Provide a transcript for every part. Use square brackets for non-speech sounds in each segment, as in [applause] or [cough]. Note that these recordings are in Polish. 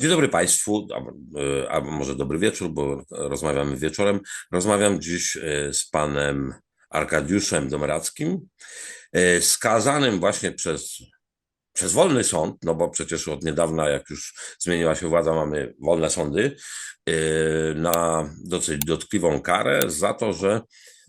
Dzień dobry Państwu, albo może dobry wieczór, bo rozmawiamy wieczorem. Rozmawiam dziś e, z panem Arkadiuszem Domerackim, e, skazanym właśnie przez, przez wolny sąd, no bo przecież od niedawna, jak już zmieniła się władza, mamy wolne sądy, e, na dosyć dotkliwą karę za to, że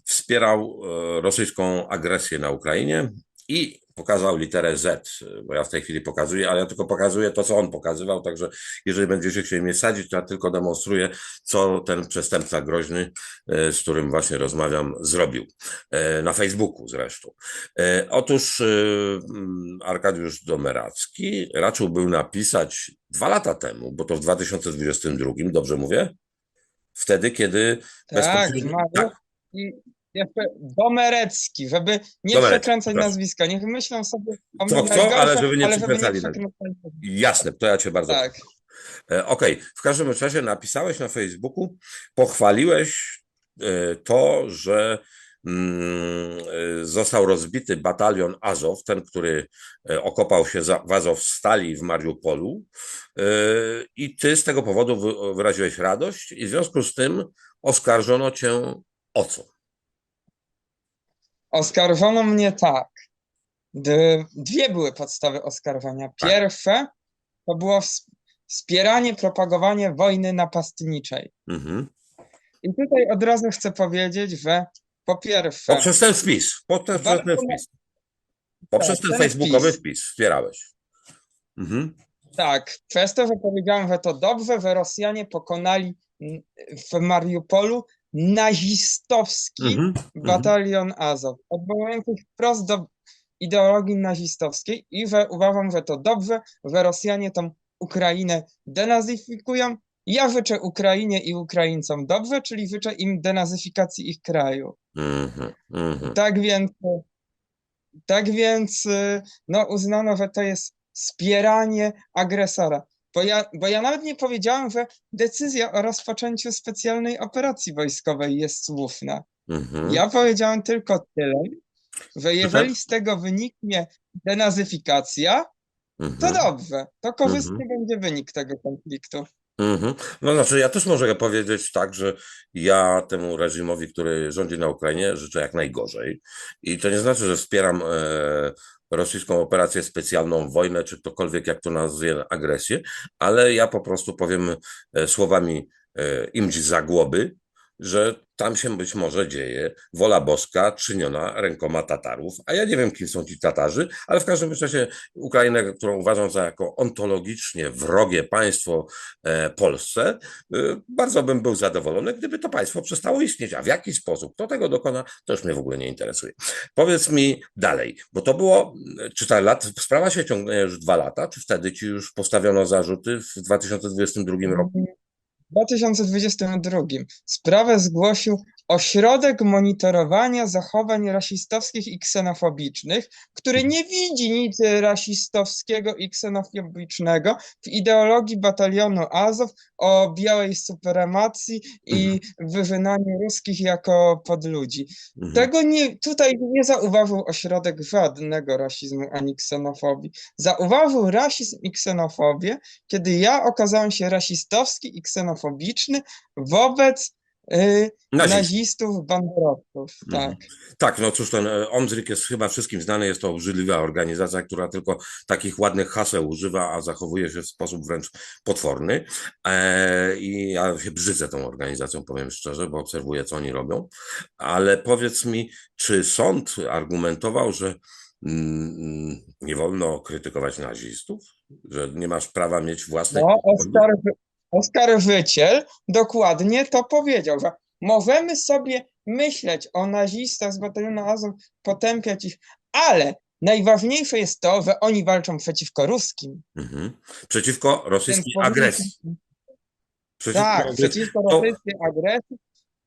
wspierał rosyjską agresję na Ukrainie i pokazał literę Z, bo ja w tej chwili pokazuję, ale ja tylko pokazuję to, co on pokazywał, także jeżeli będziecie chcieli mnie sadzić, to ja tylko demonstruję, co ten przestępca groźny, e, z którym właśnie rozmawiam, zrobił. E, na Facebooku zresztą. E, otóż mm, Arkadiusz Domeracki raczył był napisać dwa lata temu, bo to w 2022, dobrze mówię? Wtedy, kiedy tak, tak. I jeszcze Domerecki, żeby nie Domerecki, przekręcać proszę. nazwiska. Niech myślą sobie o Co najgorsze, ale żeby nie przekręcali przekręcali. Jasne, to ja cię bardzo Tak. E, Okej, w każdym razie napisałeś na Facebooku, pochwaliłeś e, to, że mm, e, został rozbity batalion Azow, ten, który e, okopał się za- w Azowstali w Mariupolu e, i ty z tego powodu wy- wyraziłeś radość i w związku z tym oskarżono cię o co? Oskarżono mnie tak. Dwie były podstawy oskarżenia. Tak. Pierwsze to było ws- wspieranie, propagowanie wojny napastniczej. Mhm. I tutaj od razu chcę powiedzieć, że po pierwsze, Poprzez ten wpis, poprzez ten wpis, poprzez tak, ten ten facebookowy wpis. wspierałeś. Mhm. tak, przez to, że powiedziałem, że to dobrze, że Rosjanie pokonali w Mariupolu nazistowski Mhm. Mhm. batalion Azow, odwołujący wprost do ideologii nazistowskiej i że uważam, że to dobrze, że Rosjanie tą Ukrainę denazyfikują. Ja życzę Ukrainie i Ukraińcom dobrze, czyli życzę im denazyfikacji ich kraju. Mhm. Mhm. Tak więc, tak więc y, no, uznano, że to jest wspieranie agresora. Bo ja, bo ja nawet nie powiedziałem, że decyzja o rozpoczęciu specjalnej operacji wojskowej jest słuszna. Mhm. Ja powiedziałem tylko tyle, że jeżeli z tego wyniknie denazyfikacja, to Mhm. dobrze, to korzystny będzie wynik tego konfliktu. Mhm. No znaczy, ja też mogę powiedzieć tak, że ja temu reżimowi, który rządzi na Ukrainie, życzę jak najgorzej. I to nie znaczy, że wspieram e, rosyjską operację specjalną, wojnę, czy ktokolwiek jak to nazwie, agresję, ale ja po prostu powiem e, słowami e, imć zagłoby, że tam się być może dzieje wola boska czyniona rękoma Tatarów, a ja nie wiem, kim są ci Tatarzy, ale w każdym razie Ukrainę, którą uważam za jako ontologicznie wrogie państwo e, Polsce, e, bardzo bym był zadowolony, gdyby to państwo przestało istnieć. A w jaki sposób, kto tego dokona, to już mnie w ogóle nie interesuje. Powiedz mi dalej, bo to było, czy ta lat, sprawa się ciągnie już dwa lata, czy wtedy ci już postawiono zarzuty w 2022 roku? W 2022 sprawę zgłosił Ośrodek Monitorowania Zachowań Rasistowskich i Ksenofobicznych, który nie widzi nic rasistowskiego i ksenofobicznego w ideologii batalionu Azow o białej supremacji i wyżynaniu ruskich jako podludzi. Mhm. Tego nie, tutaj nie zauważył ośrodek żadnego rasizmu ani ksenofobii. Zauważył rasizm i ksenofobię, kiedy ja okazałem się rasistowski i ksenofobiczny wobec y, Nazistów. banderowców. Mhm. Tak. Tak, no cóż, ten e, Omdryk jest chyba wszystkim znany, jest to obrzydliwa organizacja, która tylko takich ładnych haseł używa, a zachowuje się w sposób wręcz potworny. E, I ja się brzydzę tą organizacją, powiem szczerze, bo obserwuję, co oni robią. Ale powiedz mi, czy sąd argumentował, że mm, nie wolno krytykować nazistów? Że nie masz prawa mieć własnej. No, oskarżyciel dokładnie to powiedział, że możemy sobie myśleć o nazistach z batalionu Azov, potępiać ich, ale najważniejsze jest to, że oni walczą przeciwko ruskim. Mhm. Przeciwko rosyjskiej agresji. Przeciwko Tak, agresji. przeciwko To- rosyjskiej agresji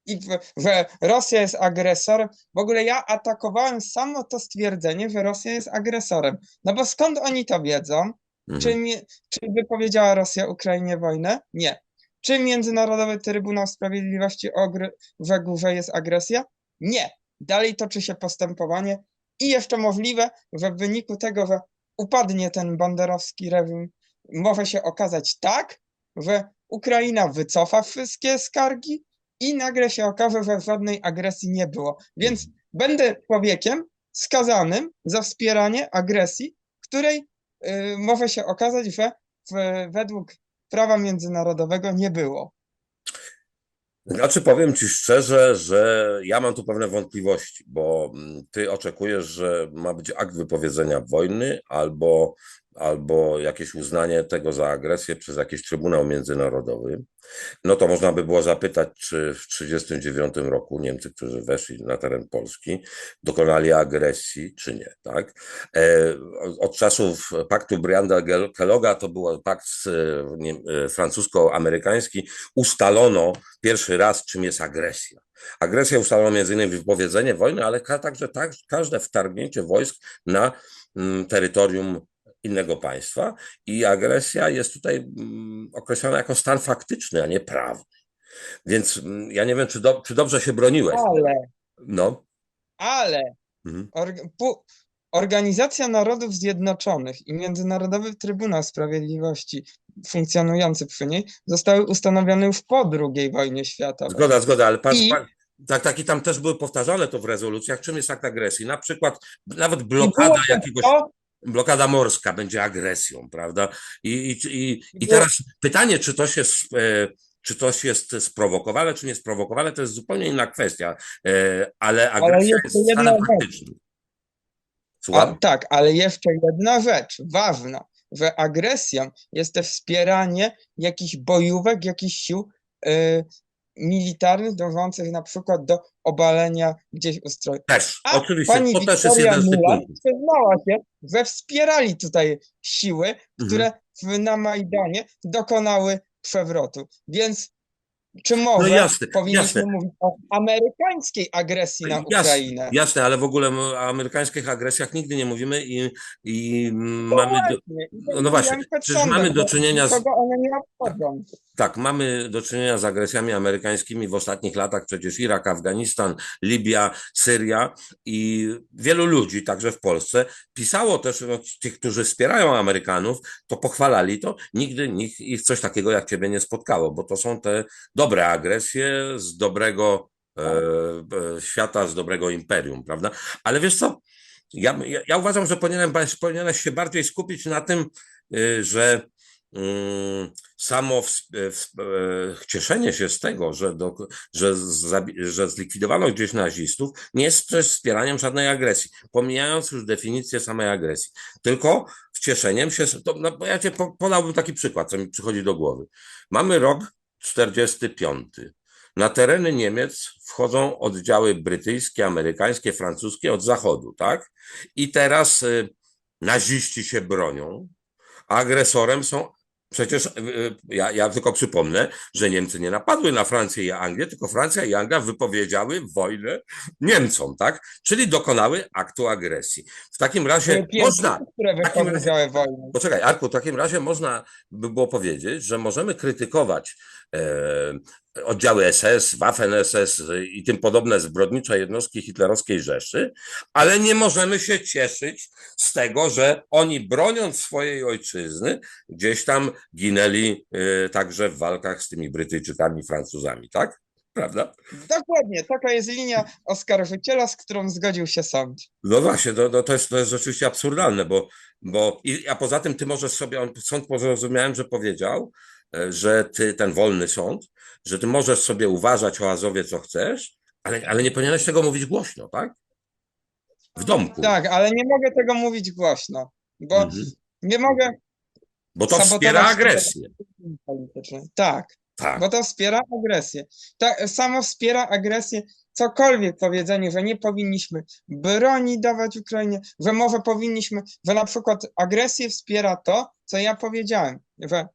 i że Rosja jest agresorem. W ogóle ja atakowałem samo to stwierdzenie, że Rosja jest agresorem. No bo skąd oni to wiedzą? Mhm. Czy, nie, czy wypowiedziała Rosja Ukrainie wojnę? Nie. Czy Międzynarodowy Trybunał Sprawiedliwości orzekł, że jest agresja? Nie. Dalej toczy się postępowanie i jeszcze możliwe, że w wyniku tego, że upadnie ten banderowski reżim może się okazać tak, że Ukraina wycofa wszystkie skargi i nagle się okaże, że żadnej agresji nie było. Więc będę człowiekiem skazanym za wspieranie agresji, której może się okazać, że w, według prawa międzynarodowego nie było. Znaczy, powiem ci szczerze, że ja mam tu pewne wątpliwości, bo mm, ty oczekujesz, że ma być akt wypowiedzenia wojny albo, albo jakieś uznanie tego za agresję przez jakiś Trybunał Międzynarodowy. No to można by było zapytać, czy w 1939 roku Niemcy, którzy weszli na teren Polski, dokonali agresji, czy nie, tak? E, Od czasów paktu Brianda-Kelloga to był pakt e, e, francusko-amerykański, ustalono pierwszy raz, czym jest agresja. Agresja ustalono innymi wypowiedzenie wojny, ale także tak, każde wtargnięcie wojsk na mm, terytorium innego państwa i agresja jest tutaj mm, określona jako stan faktyczny, a nie prawny. Więc mm, ja nie wiem, czy, do, czy dobrze się broniłeś. Ale, No. ale Mhm. Org- pu- Organizacja Narodów Zjednoczonych i Międzynarodowy Trybunał Sprawiedliwości funkcjonujący przy niej zostały ustanowione już po II wojnie światowej. Zgoda, zgoda, ale patrz, I- patrz tak, tak i tam też były powtarzane to w rezolucjach, czym jest akt agresji. Na przykład nawet blokada jakiegoś to, blokada morska będzie agresją, prawda? I, i, i, i teraz pytanie, czy to się, e, czy to jest sprowokowane, czy nie sprowokowane, to jest zupełnie inna kwestia, e, ale agresja jeszcze jest stanem faktycznym. a, tak, ale jeszcze jedna rzecz ważna, że agresją jest też wspieranie jakichś bojówek, jakichś sił y, militarnych dążących na przykład do obalenia gdzieś ustroju. Też, A oczywiście, pani to też jest Wiktoria jeden punktów. przyznała się, że wspierali tutaj siły, Mhm. które w, na Majdanie dokonały przewrotu. Więc czy może No jasne, powinniśmy jasne. mówić o amerykańskiej agresji na Jasne, Ukrainę? jasne, ale w ogóle o amerykańskich agresjach nigdy nie mówimy i, i No mamy, do, właśnie, i no właśnie, przecież mamy do czynienia z- one nie obchodzą. Tak, mamy do czynienia z agresjami amerykańskimi w ostatnich latach, przecież Irak, Afganistan, Libia, Syria i wielu ludzi, także w Polsce, pisało też, no, tych, którzy wspierają Amerykanów, to pochwalali to, nigdy nikt ich coś takiego jak ciebie nie spotkało, bo to są te dobre agresje z dobrego e, e, świata, z dobrego imperium, prawda? Ale wiesz co, ja, ja, ja uważam, że powinienem, powinieneś się bardziej skupić na tym, y, że mm, samo w, w, e, cieszenie się z tego, że, do, że, że zlikwidowano gdzieś nazistów, nie jest też wspieraniem żadnej agresji, pomijając już definicję samej agresji, tylko w cieszeniem się, to, no, ja cię po, podałbym taki przykład, co mi przychodzi do głowy. Mamy rok 45. Na tereny Niemiec wchodzą oddziały brytyjskie, amerykańskie, francuskie od zachodu, tak? I teraz y, naziści się bronią, a agresorem są Przecież y, y, ja, ja tylko przypomnę, że Niemcy nie napadły na Francję i Anglię, tylko Francja i Anglia wypowiedziały wojnę Niemcom, tak? Czyli dokonały aktu agresji. W takim razie można, które takim wojnę. Poczekaj, Arku, w takim razie można by było powiedzieć, że możemy krytykować oddziały SS, Waffen-SS i tym podobne zbrodnicze jednostki hitlerowskiej Rzeszy, ale nie możemy się cieszyć z tego, że oni broniąc swojej ojczyzny gdzieś tam ginęli e, także w walkach z tymi Brytyjczykami, Francuzami, tak? Prawda? Dokładnie, taka jest linia oskarżyciela, z którą zgodził się sąd. No właśnie, to, to, to, jest, to jest rzeczywiście absurdalne, bo, bo i, a poza tym ty możesz sobie, on, sąd zrozumiałem, że powiedział, e, że ty, ten wolny sąd, że ty możesz sobie uważać o Azowie co chcesz, ale, ale nie powinieneś tego mówić głośno, tak? W domku. Tak, ale nie mogę tego mówić głośno, bo Mhm. nie mogę Bo to wspiera agresję. Tak, Tak. bo to wspiera agresję. Tak, samo wspiera agresję cokolwiek powiedzenie, że nie powinniśmy broni dawać Ukrainie, że może powinniśmy, że na przykład agresję wspiera to, co ja powiedziałem, że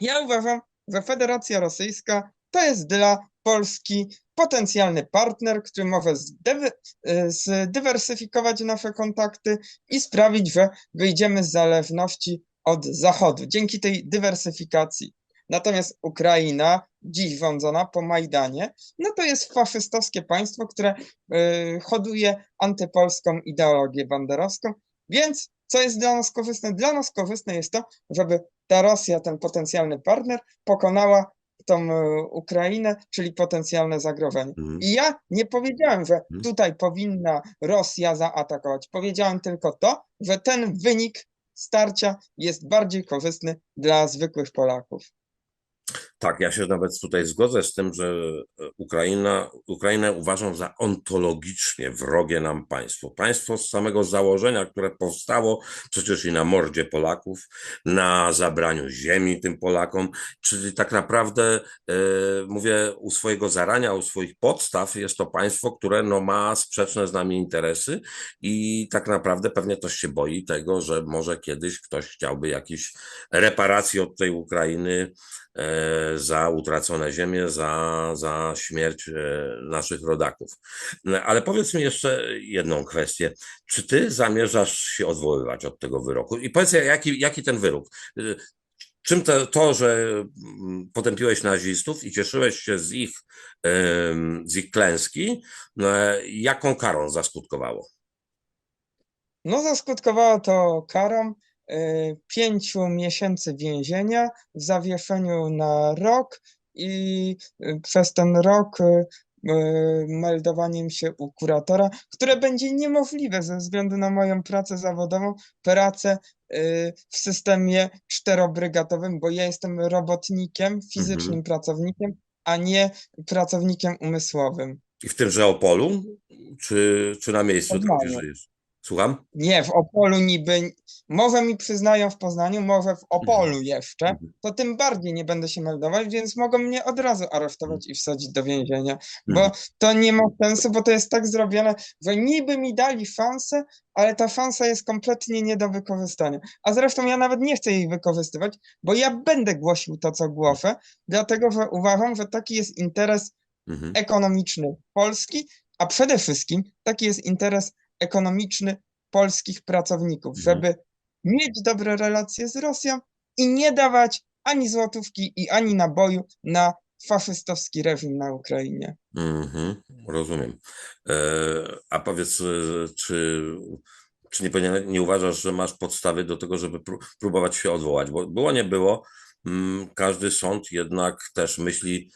ja uważam, że Federacja Rosyjska to jest dla Polski potencjalny partner, który może y, zdywersyfikować nasze kontakty i sprawić, że wyjdziemy z zależności od Zachodu dzięki tej dywersyfikacji. Natomiast Ukraina, dziś rządzona po Majdanie, no to jest faszystowskie państwo, które y, hoduje antypolską ideologię banderowską. Więc co jest dla nas korzystne? Dla nas korzystne jest to, żeby ta Rosja, ten potencjalny partner, pokonała tą e, Ukrainę, czyli potencjalne zagrożenie. Mhm. I ja nie powiedziałem, że Mhm. tutaj powinna Rosja zaatakować. Powiedziałem tylko to, że ten wynik starcia jest bardziej korzystny dla zwykłych Polaków. Tak, ja się nawet tutaj zgodzę z tym, że e, Ukraina, Ukrainę uważam za ontologicznie wrogie nam państwo. Państwo z samego założenia, które powstało przecież i na mordzie Polaków, na zabraniu ziemi tym Polakom, czyli tak naprawdę, e, mówię, u swojego zarania, u swoich podstaw jest to państwo, które no, ma sprzeczne z nami interesy i tak naprawdę pewnie też się boi tego, że może kiedyś ktoś chciałby jakieś reparacji od tej Ukrainy za utracone ziemie, za, za śmierć e, naszych rodaków. No, Ale powiedz mi jeszcze jedną kwestię. Czy ty zamierzasz się odwoływać od tego wyroku? I powiedz, jaki, jaki ten wyrok? E, Czym to, to, że mm, potępiłeś nazistów i cieszyłeś się z ich, z ich klęski, e, jaką karą zaskutkowało? No, zaskutkowało to karą pięciu miesięcy więzienia w zawieszeniu na rok i y, przez ten rok y, meldowaniem się u kuratora, które będzie niemożliwe ze względu na moją pracę zawodową, pracę w systemie czterobrygadowym, bo ja jestem robotnikiem, fizycznym pracownikiem, a nie pracownikiem umysłowym. I w tymże Opolu, czy, czy na miejscu, Poznaniu. żyjesz? Słucham? Nie, w Opolu niby, może mi przyznają w Poznaniu, może w Opolu jeszcze, Mhm. to tym bardziej nie będę się meldować, więc mogą mnie od razu aresztować i wsadzić do więzienia, bo Mhm. to nie ma sensu, bo to jest tak zrobione, że niby mi dali szansę, ale ta szansa jest kompletnie nie do wykorzystania. A zresztą ja nawet nie chcę jej wykorzystywać, bo ja będę głosił to, co głoszę, dlatego że uważam, że taki jest interes Mhm. ekonomiczny Polski, a przede wszystkim taki jest interes ekonomiczny polskich pracowników, Mhm. żeby mieć dobre relacje z Rosją i nie dawać ani złotówki i ani naboju na faszystowski reżim na Ukrainie. Mhm, rozumiem. E, a powiedz, e, czy, czy nie, nie uważasz, że masz podstawy do tego, żeby pró- próbować się odwołać? Bo było, nie było, mm, każdy sąd jednak też myśli, mm,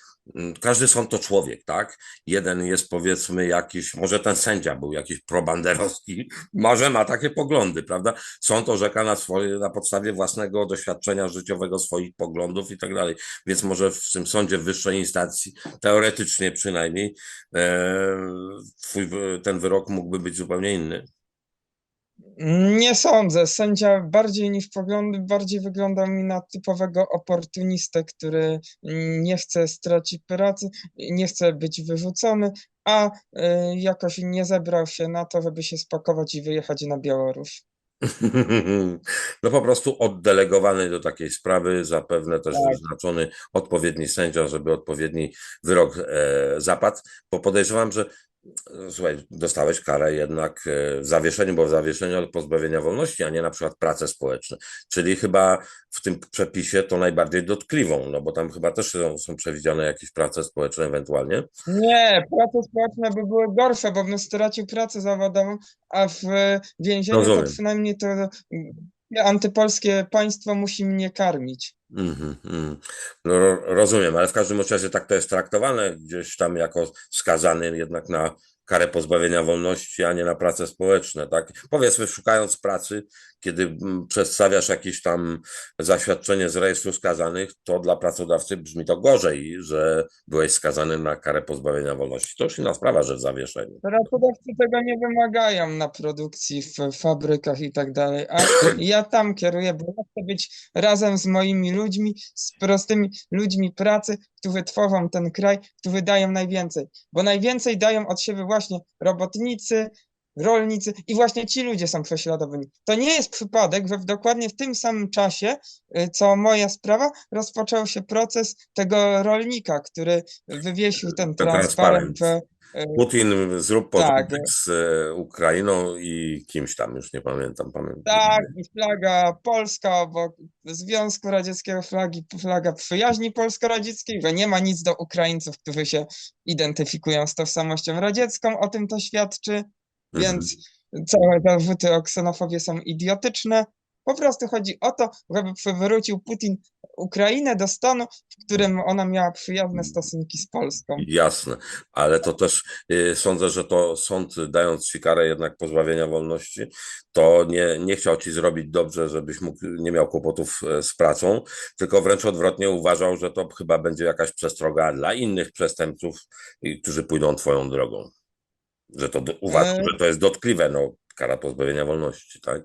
każdy sąd to człowiek, tak? Jeden jest powiedzmy jakiś, może ten sędzia był jakiś probanderowski, [laughs] może ma takie poglądy, prawda? Sąd orzeka na swoje, na podstawie własnego doświadczenia życiowego, swoich poglądów i tak dalej. Więc może w tym sądzie wyższej instancji, teoretycznie przynajmniej, e, ten wyrok mógłby być zupełnie inny. Nie sądzę. Sędzia bardziej niż poglądy, bardziej wygląda mi na typowego oportunistę, który nie chce stracić pracy, nie chce być wyrzucony, a y, jakoś nie zebrał się na to, żeby się spakować i wyjechać na Białoruś. [laughs] No po prostu oddelegowany do takiej sprawy, zapewne też Tak. wyznaczony odpowiedni sędzia, żeby odpowiedni wyrok e, zapadł, bo podejrzewam, że słuchaj, dostałeś karę jednak e, w zawieszeniu, bo w zawieszeniu ale pozbawienia wolności, a nie na przykład prace społeczne. Czyli chyba w tym przepisie to najbardziej dotkliwą, no bo tam chyba też są, są przewidziane jakieś prace społeczne ewentualnie. Nie, prace społeczne by były gorsze, bo bym stracił pracę zawodową, a w więzieniu to przynajmniej to antypolskie państwo musi mnie karmić. Mhm, mhm. No, ro- rozumiem, ale w każdym razie tak to jest traktowane gdzieś tam jako skazany jednak na karę pozbawienia wolności, a nie na prace społeczne, tak? Powiedzmy, szukając pracy, kiedy mm, przedstawiasz jakieś tam zaświadczenie z rejestru skazanych, to dla pracodawcy brzmi to gorzej, że byłeś skazany na karę pozbawienia wolności. To już inna sprawa, że w zawieszeniu. Pracodawcy tego nie wymagają na produkcji w fabrykach i tak dalej, a ja tam kieruję, bo być razem z moimi ludźmi, z prostymi ludźmi pracy, którzy tworzą ten kraj, którzy dają najwięcej, bo najwięcej dają od siebie właśnie robotnicy, rolnicy i właśnie ci ludzie są prześladowani. To nie jest przypadek, że w dokładnie w tym samym czasie, y, co moja sprawa, rozpoczął się proces tego rolnika, który wywiesił ten transparent, y, Putin, zrób Tak. porządek z e, Ukrainą i kimś tam, już nie pamiętam. pamiętam. Tak, flaga polska obok Związku Radzieckiego, flagi, flaga przyjaźni polsko-radzieckiej, że nie ma nic do Ukraińców, którzy się identyfikują z tożsamością radziecką, o tym to świadczy, Mhm. więc całe zarzuty o ksenofobię są idiotyczne, Po prostu chodzi o to, żeby przywrócił Putin Ukrainę do stanu, w którym ona miała przyjazne stosunki z Polską. Jasne, ale to też y, sądzę, że to sąd dając ci karę jednak pozbawienia wolności, to nie, nie chciał ci zrobić dobrze, żebyś mógł, nie miał kłopotów e, z pracą, tylko wręcz odwrotnie uważał, że to chyba będzie jakaś przestroga dla innych przestępców, którzy pójdą twoją drogą. Że to uważał, E. że to jest dotkliwe, no, kara pozbawienia wolności, tak?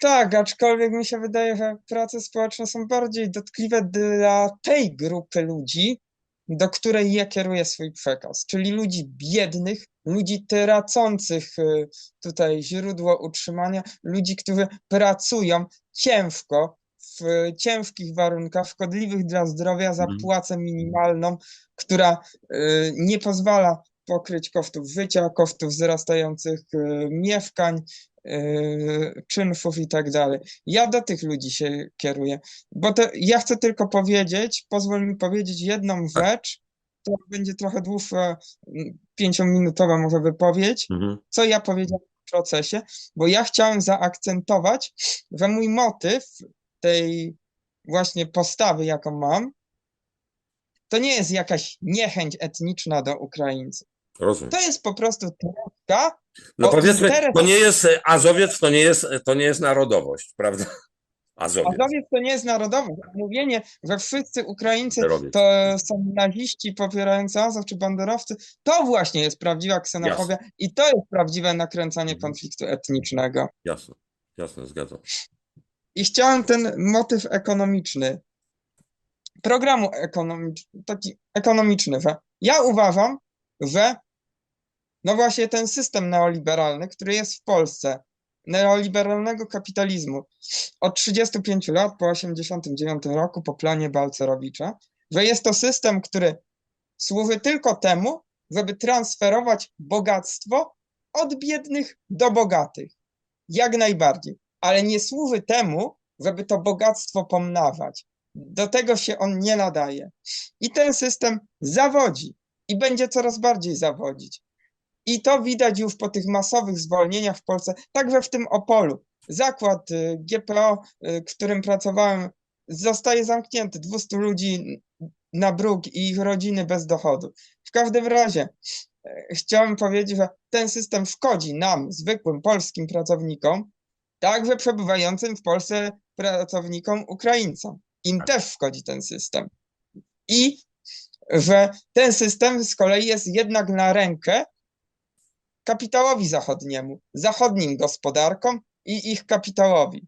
Tak, aczkolwiek mi się wydaje, że prace społeczne są bardziej dotkliwe dla tej grupy ludzi, do której ja kieruję swój przekaz, czyli ludzi biednych, ludzi tracących y, tutaj źródło utrzymania, ludzi, którzy pracują ciężko, w ciężkich warunkach, szkodliwych dla zdrowia za Mhm. płacę minimalną, która y, nie pozwala pokryć kosztów życia, kosztów wzrastających y, mieszkań, yy, czynszów i tak dalej. Ja do tych ludzi się kieruję, bo to ja chcę tylko powiedzieć, pozwól mi powiedzieć jedną rzecz, to będzie trochę dłuższa, pięciominutowa może wypowiedź, Mhm. co ja powiedziałem w procesie, bo ja chciałem zaakcentować, że mój motyw tej właśnie postawy, jaką mam, to nie jest jakaś niechęć etniczna do Ukraińców. Rozumiem. To jest po prostu troska No powiedzmy, interes- to nie jest e, Azowiec, to nie jest, to nie jest narodowość, prawda? [laughs] Azowiec. Azowiec to nie jest narodowość. Mówienie, że wszyscy Ukraińcy to są naziści popierający Azov czy banderowcy, to właśnie jest prawdziwa ksenofobia i to jest prawdziwe nakręcanie Mhm. konfliktu etnicznego. Jasne, jasne, zgadzam. I chciałem ten motyw ekonomiczny, programu ekonomicz, taki ekonomiczny, że ja uważam, że no właśnie ten system neoliberalny, który jest w Polsce, neoliberalnego kapitalizmu od 35 lat po 89 roku po planie Balcerowicza, że jest to system, który służy tylko temu, żeby transferować bogactwo od biednych do bogatych. Jak najbardziej. Ale nie służy temu, żeby to bogactwo pomnażać. Do tego się on nie nadaje. I ten system zawodzi i będzie coraz bardziej zawodzić. I to widać już po tych masowych zwolnieniach w Polsce, także w tym Opolu. Zakład y, GPO, y, którym pracowałem, zostaje zamknięty. 200 ludzi na bruk i ich rodziny bez dochodu. W każdym razie e, chciałem powiedzieć, że ten system szkodzi nam, zwykłym polskim pracownikom, także przebywającym w Polsce pracownikom Ukraińcom. Im też szkodzi ten system. I że ten system z kolei jest jednak na rękę kapitałowi zachodniemu, zachodnim gospodarkom i ich kapitałowi.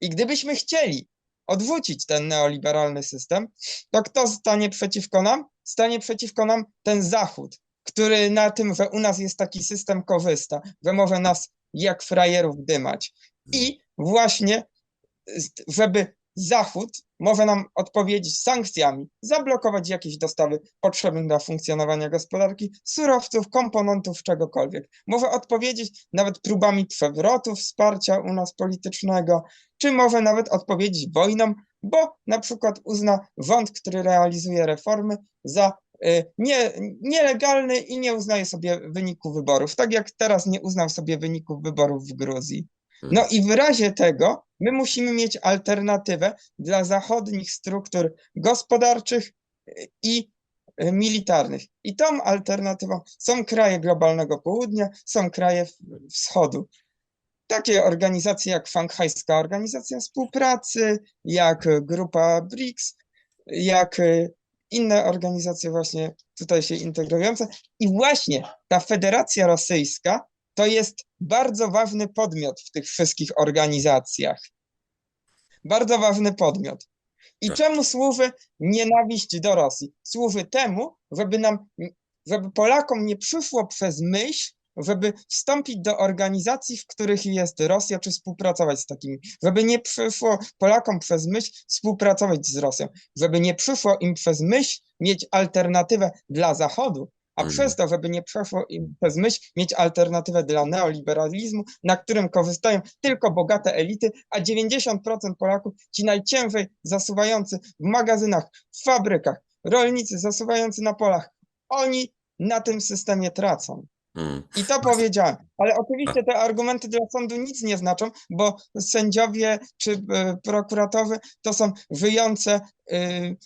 I gdybyśmy chcieli odwrócić ten neoliberalny system, to kto stanie przeciwko nam? Stanie przeciwko nam ten Zachód, który na tym, że u nas jest taki system korzysta, że może nas jak frajerów dymać. I właśnie, żeby Zachód może nam odpowiedzieć sankcjami, zablokować jakieś dostawy potrzebne do funkcjonowania gospodarki, surowców, komponentów, czegokolwiek. Może odpowiedzieć nawet próbami przewrotu, wsparcia u nas politycznego, czy może nawet odpowiedzieć wojną, bo na przykład uzna rząd, który realizuje reformy za y, nie, nielegalny i nie uznaje sobie wyniku wyborów, tak jak teraz nie uznał sobie wyników wyborów w Gruzji. No i w razie tego my musimy mieć alternatywę dla zachodnich struktur gospodarczych y, i y, militarnych. I tą alternatywą są kraje globalnego południa, są kraje wschodu. Takie organizacje jak Szanghajska Organizacja Współpracy, jak grupa BRICS, jak y, inne organizacje właśnie tutaj się integrujące. I właśnie ta Federacja Rosyjska to jest bardzo ważny podmiot w tych wszystkich organizacjach. Bardzo ważny podmiot. I Tak. czemu służy nienawiść do Rosji? Służy temu, żeby nam, żeby Polakom nie przyszło przez myśl, żeby wstąpić do organizacji, w których jest Rosja, czy współpracować z takimi. Żeby nie przyszło Polakom przez myśl współpracować z Rosją. Żeby nie przyszło im przez myśl mieć alternatywę dla Zachodu, a Mhm. przez to, żeby nie przeszło im przez myśl mieć alternatywę dla neoliberalizmu, na którym korzystają tylko bogate elity, a 90% Polaków, ci najciężej zasuwający w magazynach, w fabrykach, rolnicy zasuwający na polach, oni na tym systemie tracą. Mm. I to powiedziałem. Ale oczywiście te argumenty dla sądu nic nie znaczą, bo sędziowie czy e, prokuratorzy to są wyjące y,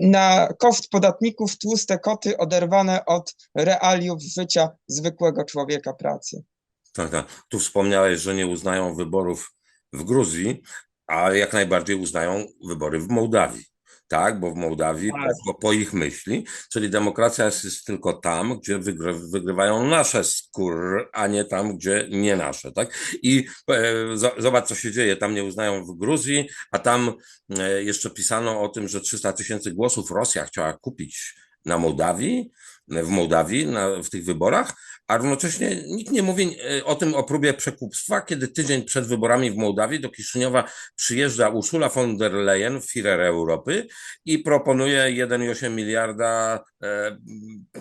na koszt podatników tłuste koty oderwane od realiów życia zwykłego człowieka pracy. Tak, tak. Tu wspomniałeś, że nie uznają wyborów w Gruzji, a jak najbardziej uznają wybory w Mołdawii. Tak, bo w Mołdawii, Tak. po, po ich myśli, czyli demokracja jest, tylko tam, gdzie wygry, wygrywają nasze skóry, a nie tam, gdzie nie nasze, tak? I e, zo- zobacz, co się dzieje. Tam nie uznają w Gruzji, a tam e, jeszcze pisano o tym, że 300 tysięcy głosów Rosja chciała kupić na Mołdawii, w Mołdawii na, w tych wyborach, a równocześnie nikt nie mówi e, o tym, o próbie przekupstwa, kiedy tydzień przed wyborami w Mołdawii do Kiszyniowa przyjeżdża Ursula von der Leyen, Führer Europy i proponuje 1,8 miliarda e,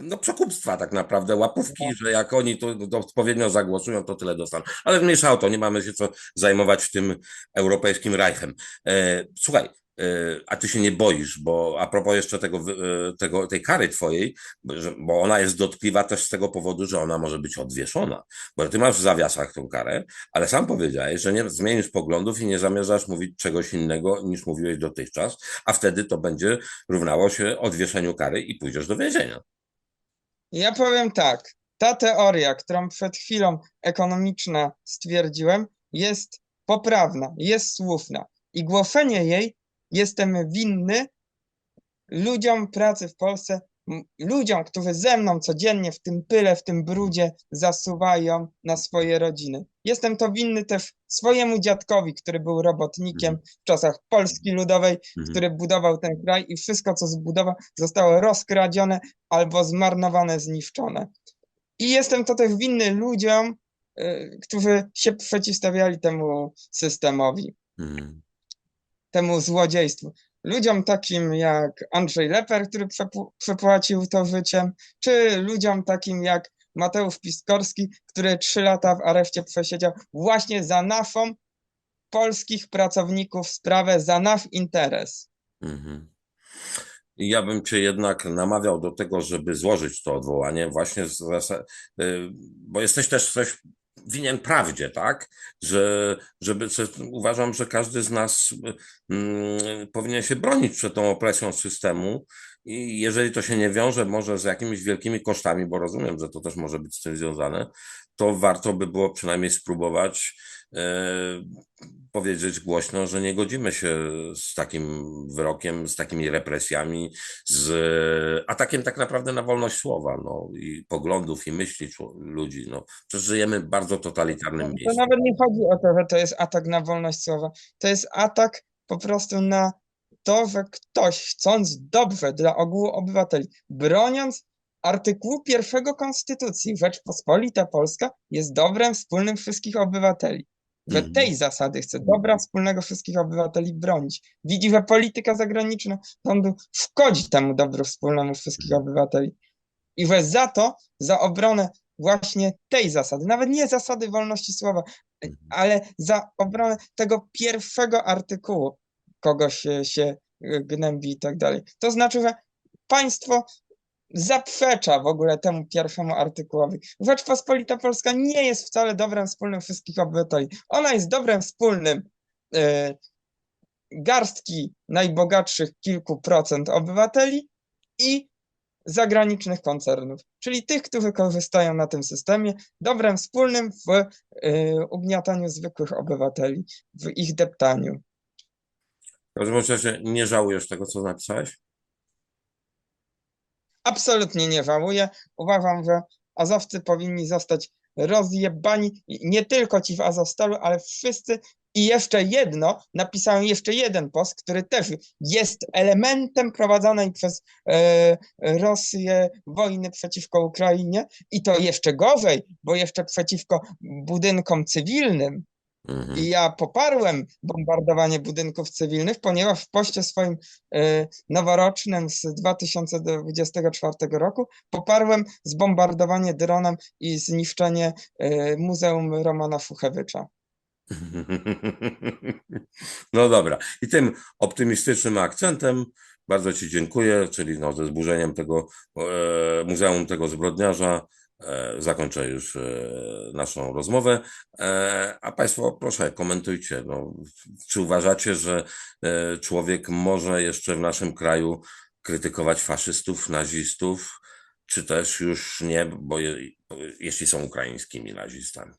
no, przekupstwa tak naprawdę, łapówki, że jak oni to, to odpowiednio zagłosują, to tyle dostaną. Ale mniejsza o to, nie mamy się co zajmować tym europejskim Reichem. E, słuchaj, a ty się nie boisz, bo a propos jeszcze tego, e, tego, tej kary twojej, bo ona jest dotkliwa też z tego powodu, że ona może być odwieszona, bo ty masz w zawiasach tą karę, ale sam powiedziałeś, że nie zmienisz poglądów i nie zamierzasz mówić czegoś innego niż mówiłeś dotychczas, a wtedy to będzie równało się odwieszeniu kary i pójdziesz do więzienia. Ja powiem tak, ta teoria, którą przed chwilą ekonomiczna stwierdziłem, jest poprawna, jest słuszna i głoszenie jej jestem winny ludziom pracy w Polsce, ludziom, którzy ze mną codziennie w tym pyle, w tym brudzie zasuwają na swoje rodziny. Jestem to winny też swojemu dziadkowi, który był robotnikiem w czasach Polski Ludowej, Mhm. który budował ten kraj i wszystko, co zbudował, zostało rozkradzione albo zmarnowane, zniszczone. I jestem to też winny ludziom, y, którzy się przeciwstawiali temu systemowi, Mhm. Temu złodziejstwu. Ludziom takim jak Andrzej Leper, który przepłacił to życiem, czy ludziom takim jak Mateusz Piskorski, który trzy lata w areszcie przesiedział właśnie za naszą, polskich pracowników, sprawę, za nasz interes. Mhm. Ja bym cię jednak namawiał do tego, żeby złożyć to odwołanie, właśnie z y, bo jesteś też coś winien prawdzie, tak? Że, żeby, że uważam, że każdy z nas mm, powinien się bronić przed tą opresją systemu. I jeżeli to się nie wiąże może z jakimiś wielkimi kosztami, bo rozumiem, że to też może być z tym związane, to warto by było przynajmniej spróbować e, powiedzieć głośno, że nie godzimy się z takim wyrokiem, z takimi represjami, z atakiem tak naprawdę na wolność słowa, no i poglądów i myśli ludzi. No, przecież żyjemy w bardzo totalitarnym To miejscu. nawet nie chodzi o to, że to jest atak na wolność słowa. To jest atak po prostu na to, że ktoś chcąc dobrze dla ogółu obywateli, broniąc artykułu pierwszego Konstytucji, Rzeczpospolita Polska jest dobrem wspólnym wszystkich obywateli. Mhm. tej zasady chce dobra wspólnego wszystkich obywateli bronić. Widzi, że polityka zagraniczna rządu szkodzi temu dobru wspólnemu wszystkich obywateli. I że za to, za obronę właśnie tej zasady, nawet nie zasady wolności słowa, ale za obronę tego pierwszego artykułu kogoś się, się y, gnębi i tak dalej. To znaczy, że państwo zaprzecza w ogóle temu pierwszemu artykułowi. Rzeczpospolita Polska nie jest wcale dobrem wspólnym wszystkich obywateli. Ona jest dobrem wspólnym y, garstki najbogatszych kilku procent obywateli i zagranicznych koncernów, czyli tych, którzy korzystają na tym systemie, dobrem wspólnym w y, ugniataniu zwykłych obywateli, w ich deptaniu. W każdym razie nie żałujesz tego, co napisałeś? Absolutnie nie żałuję. Uważam, że Azowcy powinni zostać rozjebani, nie tylko ci w Azowstalu, ale wszyscy. I jeszcze jedno, napisałem jeszcze jeden post, który też jest elementem prowadzonej przez e, Rosję wojny przeciwko Ukrainie i to jeszcze gorzej, bo jeszcze przeciwko budynkom cywilnym. Mhm. I ja poparłem bombardowanie budynków cywilnych, ponieważ w poście swoim e, noworocznym z 2024 roku poparłem zbombardowanie dronem i zniszczenie e, Muzeum Romana Fuchewicza. [laughs] No dobra. I tym optymistycznym akcentem bardzo Ci dziękuję, czyli no, ze zburzeniem tego e, Muzeum tego zbrodniarza zakończę już e, naszą rozmowę. E, A Państwo, proszę, komentujcie. No, czy uważacie, że e, człowiek może jeszcze w naszym kraju krytykować faszystów, nazistów, czy też już nie, bo je, jeśli są ukraińskimi nazistami?